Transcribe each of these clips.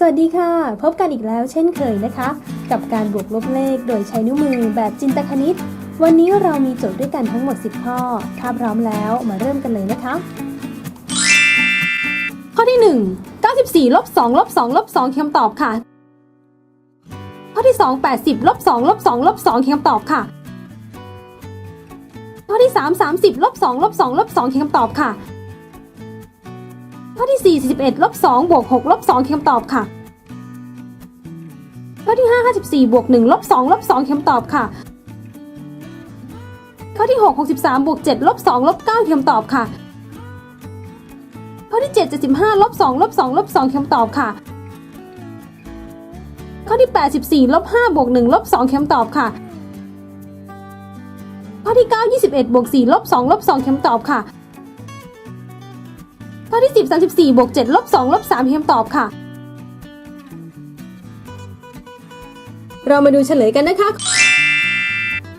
สวัสดีค่ะ พบกันอีกแล้วเช่นเคยนะคะ กับการบวกลบเลขโดยใช้นิ้วมือแบบจินตคณิต วันนี้เรามีโจทย์ด้วยกันทั้งหมด 10 ข้อ ถ้าพร้อมแล้วมาเริ่มกันเลยนะคะ ข้อที่ 1 94ลบ2ลบ2ลบ2คำตอบค่ะ ข้อที่ 2 80ลบ2ลบ2ลบ2คำตอบค่ะ ข้อที่ 3 30ลบ2ลบ2ลบ2คำตอบค่ะ ข้อที่ 4 41ลบ2บวก6ลบ2คำตอบค่ะ ข้อที่ 5 54บวก1ลบ2ลบ2คำตอบค่ะ ข้อที่ 6 63บวก7ลบ2ลบ9คำตอบค่ะ ข้อที่ 7 75ลบ2ลบ2ลบ2คำตอบค่ะ ข้อที่ 84ลบ5บวก1ลบ2คำตอบค่ะ ข้อที่ 9 21บวก4ลบ2ลบ2คำตอบค่ะ อที่ 10 34บวก7ลบ2ลบ3คำตอบค่ะ เรามาดูเฉลยกันนะคะ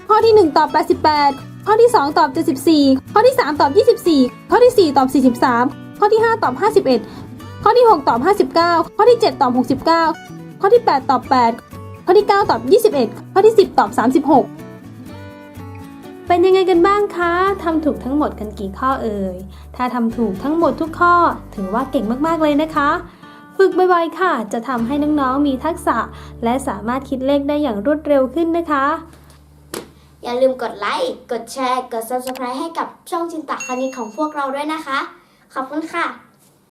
ข้อที่ 1 ตอบ 88 ข้อที่ 2 ตอบ 74 ข้อที่ 3 ตอบ 24 ข้อที่ 4 ตอบ 43 ข้อที่ 5 ตอบ 51 ข้อที่ 6 ตอบ 59 ข้อที่ 7 ตอบ 69 ข้อที่ 8 ตอบ 8 ข้อที่ 9 ตอบ 21 ข้อที่ 10 ตอบ 36 เป็นยังไงกันบ้างคะทำถูกทั้งหมดกันกี่ข้อเอ่ย ถ้าทำถูกทั้งหมดทุกข้อ ถือว่าเก่งมากๆเลยนะคะ ฝึกบ่อยๆค่ะ จะทำให้น้องๆมีทักษะ และสามารถคิดเลขได้อย่างรวดเร็วขึ้นนะคะ อย่าลืมกดไลค์ กดแชร์ กด subscribe ให้กับช่องจินตะคณิตของพวกเราด้วยนะคะ ขอบคุณค่ะ